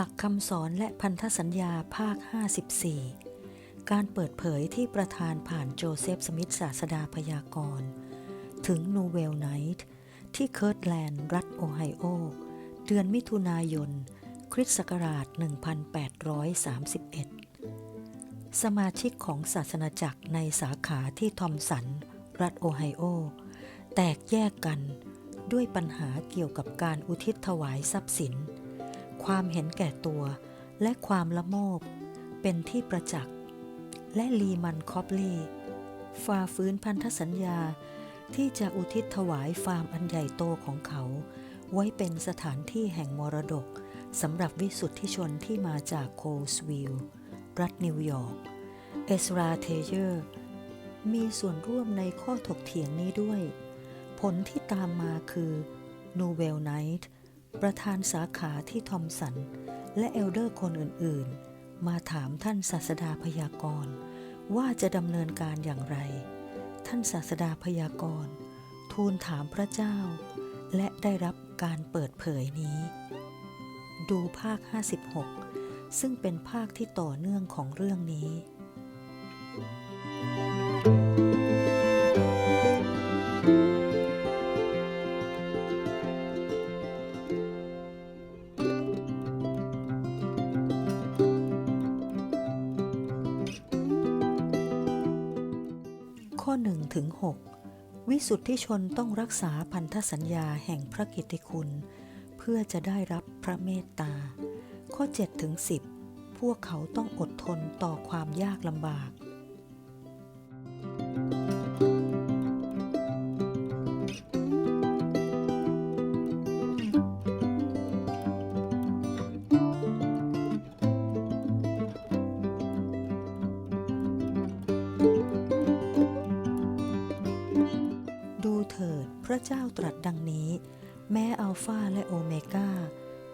ลักคำสอนและพันธสัญญาภาค 54 การเปิดเผยที่ประธานผ่านโจเซฟสมิธศาสดาพยากรณ์ ถึงนูเวลไนท์ที่เคิร์ตแลนด์ รัฐโอไฮโอ เดือนมิถุนายน คริสต์ศักราช 1831 สมาชิกของศาสนาจักรในสาขาที่ทอมสัน รัฐโอไฮโอ แตกแยกกันด้วยปัญหาเกี่ยวกับการอุทิศถวายทรัพย์สิน ความเห็นแก่ตัวและความละโมบ เป็นที่ประจักษ์ และลีมันคอปลีฝ่าฟื้นพันธสัญญาที่จะอุทิศถวายฟาร์มอันใหญ่โตของเขา ไว้เป็นสถานที่แห่งมรดกสำหรับวิสุทธิชนที่มาจากโคลสวิลล์รัฐนิวยอร์ก เอสราเทเยอร์ มีส่วนร่วมในข้อถกเถียงนี้ด้วย ผลที่ตามมาคือนูเวลไนท์ ประธานสาขาที่ทอมสัน และเอลเดอร์คนอื่นๆ มาถามท่านศาสดาพยากรณ์ว่าจะดำเนินการอย่างไร ท่านศาสดาพยากรณ์ทูลถามพระเจ้า และได้รับการเปิดเผยนี้ ดูภาค 56 ซึ่งเป็นภาคที่ต่อเนื่องของเรื่องนี้ 6 วิสุทธิชนต้องรักษาพันธสัญญาแห่งพระกิตติคุณ เพื่อจะได้รับพระเมตตา ข้อ7ถึง10 พวกเขาต้องอดทนต่อความยากลำบาก ระเจ้าตรัสดังนี้ แม้อัลฟาและโอเมกา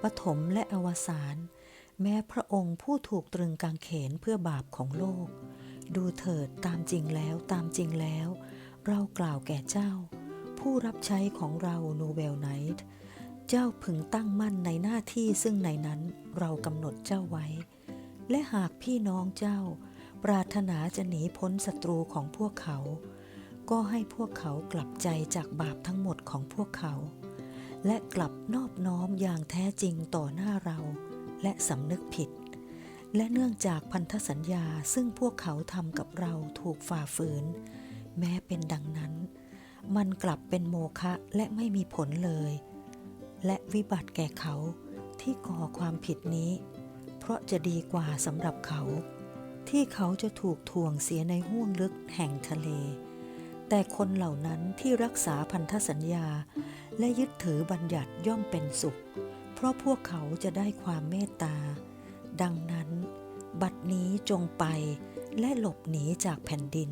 ปฐมและอวสานแม้พระองค์ผู้ถูกตรึงกางเขนเพื่อบาปของโลก ดูเถิดตามจริงแล้วตามจริงแล้ว เรากล่าวแก่เจ้า ผู้รับใช้ของเราโนเวลไนท์เจ้าพึงตั้งมั่นในหน้าที่ซึ่งในนั้นเรากำหนดเจ้าไว้ และหากพี่น้องเจ้า ปรารถนาจะหนีพ้นศัตรูของพวกเขา ก็ให้พวกเขากลับใจจากบาปทั้งหมดของพวกเขา และกลับนอบน้อมอย่างแท้จริงต่อหน้าเรา และสำนึกผิด และเนื่องจากพันธสัญญาซึ่งพวกเขาทำกับเราถูกฝ่าฝืน แม้เป็นดังนั้น มันกลับเป็นโมฆะและไม่มีผลเลย และวิบัติแก่เขาที่ก่อความผิดนี้ เพราะจะดีกว่าสำหรับเขา ที่เขาจะถูกถ่วงเสียในห้วงลึกแห่งทะเล แต่คนเหล่านั้นที่รักษาพันธสัญญา และยึดถือบัญญัติย่อมเป็นสุข เพราะพวกเขาจะได้ความเมตตา ดังนั้น บัดนี้จงไปและหลบหนีจากแผ่นดิน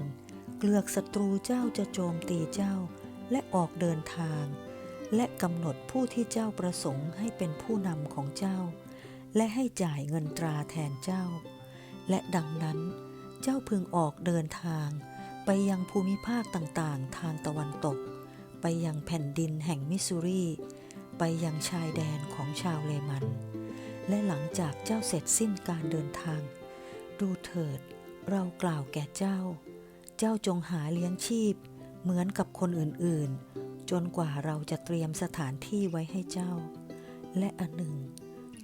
เกลือกศัตรูเจ้าจะโจมตีเจ้าและออกเดินทาง และกำหนดผู้ที่เจ้าประสงค์ให้เป็นผู้นำของเจ้า และให้จ่ายเงินตราแทนเจ้า และดังนั้นเจ้าพึงออกเดินทาง ไปยังภูมิภาคต่างๆ ทางตะวันตก ไปยังแผ่นดินแห่งมิสซูรี ไปยังชายแดนของชาวเลมัน และหลังจากเจ้าเสร็จสิ้นการเดินทาง ดูเถิด เรากล่าวแก่เจ้า เจ้าจงหาเลี้ยงชีพ เหมือนกับคนอื่นๆ จนกว่าเราจะเตรียมสถานที่ไว้ให้เจ้า และอันหนึ่ง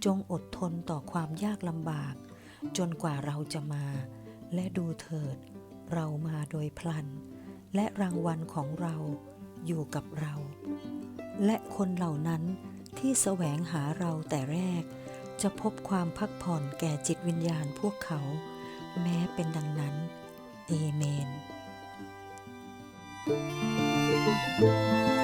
จงอดทนต่อความยากลำบาก จนกว่าเราจะมา และดูเถิด เรามาโดยพลัน และรางวัลของเราอยู่กับเรา และคนเหล่านั้นที่แสวงหาเราแต่แรก จะพบความพักผ่อนแก่จิตวิญญาณพวกเขา แม้เป็นดังนั้น เอเมน thank you